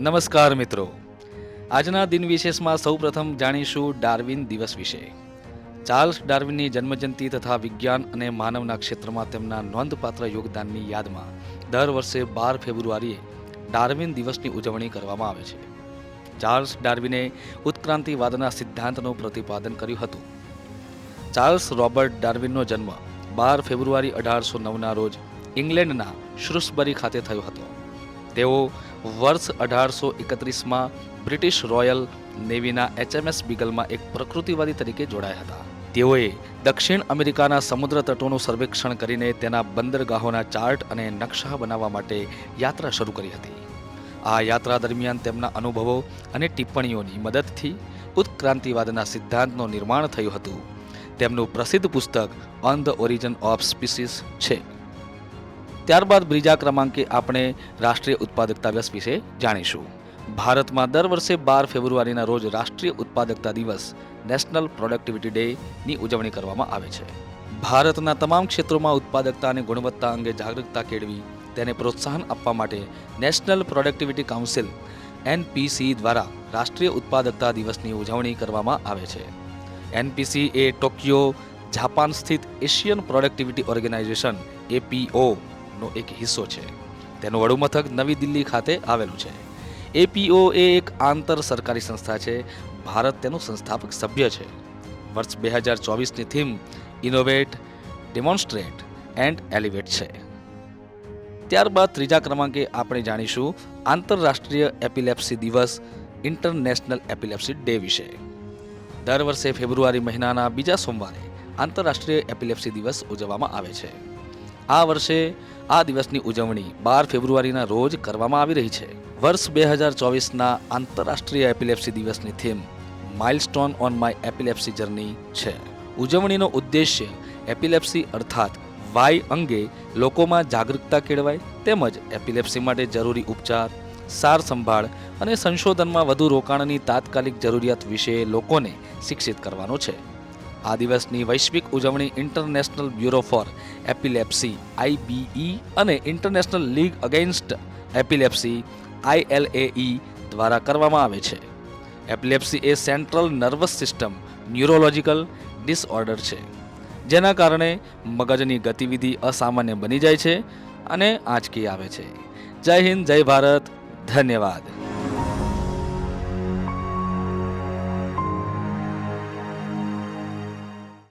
નમસ્કાર મિત્રો. આજના દિન વિશેષમાં સૌપ્રથમ જાણીશું ડાર્વિન દિવસ વિશે. ચાર્લ્સ ડાર્વિનની જન્મજયંતિ તથા વિજ્ઞાન અને માનવના ક્ષેત્રમાં તેમના નોંધપાત્ર યોગદાનની યાદમાં દર વર્ષે બાર ફેબ્રુઆરીએ ડાર્વિન દિવસની ઉજવણી કરવામાં આવે છે. ચાર્લ્સ ડાર્વિને ઉત્ક્રાંતિવાદના સિદ્ધાંતનું પ્રતિપાદન કર્યું હતું. ચાર્લ્સ રોબર્ટ ડાર્વિનનો જન્મ બાર ફેબ્રુઆરી અઢારસો નવના રોજ ઇંગ્લેન્ડના શ્રુસબરી ખાતે થયો હતો. તેઓ વર્ષ અઢારસો એકત્રીસમાં બ્રિટિશ રોયલ નેવીના એચએમએસ બીગલમાં એક પ્રકૃતિવાદી તરીકે જોડાયા હતા. તેઓએ દક્ષિણ અમેરિકાના સમુદ્ર તટોનું સર્વેક્ષણ કરીને તેના બંદરગાહોના ચાર્ટ અને નકશા બનાવવા માટે યાત્રા શરૂ કરી હતી. આ યાત્રા દરમિયાન તેમના અનુભવો અને ટિપ્પણીઓની મદદથી ઉત્ક્રાંતિવાદના સિદ્ધાંતનું નિર્માણ થયું હતું. તેમનું પ્રસિદ્ધ પુસ્તક on the origin of species છે. ત્યારબાદ બીજા ક્રમાંકે આપણે રાષ્ટ્રીય ઉત્પાદકતા દિવસ વિશે જાણીશું. ભારતમાં દર વર્ષે બાર ફેબ્રુઆરીના રોજ રાષ્ટ્રીય ઉત્પાદકતા દિવસ નેશનલ પ્રોડક્ટિવિટી ડે ની ઉજવણી કરવામાં આવે છે. ભારતના તમામ ક્ષેત્રોમાં ઉત્પાદકતા અને ગુણવત્તા અંગે જાગૃતતા કેળવી, તેને પ્રોત્સાહન આપવા માટે નેશનલ પ્રોડક્ટિવિટી કાઉન્સિલ એનપીસી દ્વારા રાષ્ટ્રીય ઉત્પાદકતા દિવસની ઉજવણી કરવામાં આવે છે. એનપીસી એ ટોક્યો જાપાન સ્થિત એશિયન પ્રોડક્ટિવિટી ઓર્ગેનાઇઝેશન એપીઓ નો એક હિસ્સો છે. તેનું વડુમથક નવી દિલ્હી ખાતે આવેલું છે. એપીઓ એ એક આંતર સરકારી સંસ્થા છે. ભારત તેનું સંસ્થાપક સભ્ય છે. વર્ષ બે હજાર ચોવીસની theme innovate demonstrate and elevate છે. ત્યારબાદ ત્રીજા ક્રમાંકે આપણે જાણીશું આંતરરાષ્ટ્રીય એપિલેપ્સી દિવસ, ઇન્ટરનેશનલ એપિલેપ્સી ડે વિશે. દર વર્ષે ફેબ્રુઆરી મહિનાના બીજા સોમવારે આંતરરાષ્ટ્રીય એપિલેપ્સી દિવસ ઉજવવામાં આવે છે. આ વર્ષે આ દિવસની ઉજવણી બાર ફેબ્રુઆરીના રોજ કરવામાં આવી રહી છે. વર્ષ બે હજાર ચોવીસના આંતરરાષ્ટ્રીય એપિલેપ્સી દિવસની theme milestone on my epilepsy journey છે. ઉજવણીનો ઉદ્દેશ્ય એપિલેપ્સી અર્થાત વાય અંગે લોકોમાં જાગૃતતા કેળવાય તેમજ એપિલેપ્સી માટે જરૂરી ઉપચાર, સાર સંભાળ અને સંશોધનમાં વધુ રોકાણની તાત્કાલિક જરૂરિયાત વિશે લોકોને શિક્ષિત કરવાનો છે. આ દિવસની વૈશ્વિક ઉજવણી international bureau for epilepsy IBE અને international league against epilepsy ILAE દ્વારા કરવામાં આવે છે. એપિલેપ્સી એ central nervous system, neurological disorder છે, જેના કારણે મગજની ગતિવિધિ અસામાન્ય બની જાય છે અને આંચકી આવે છે. જય હિન્દ, જય ભારત, ધન્યવાદ.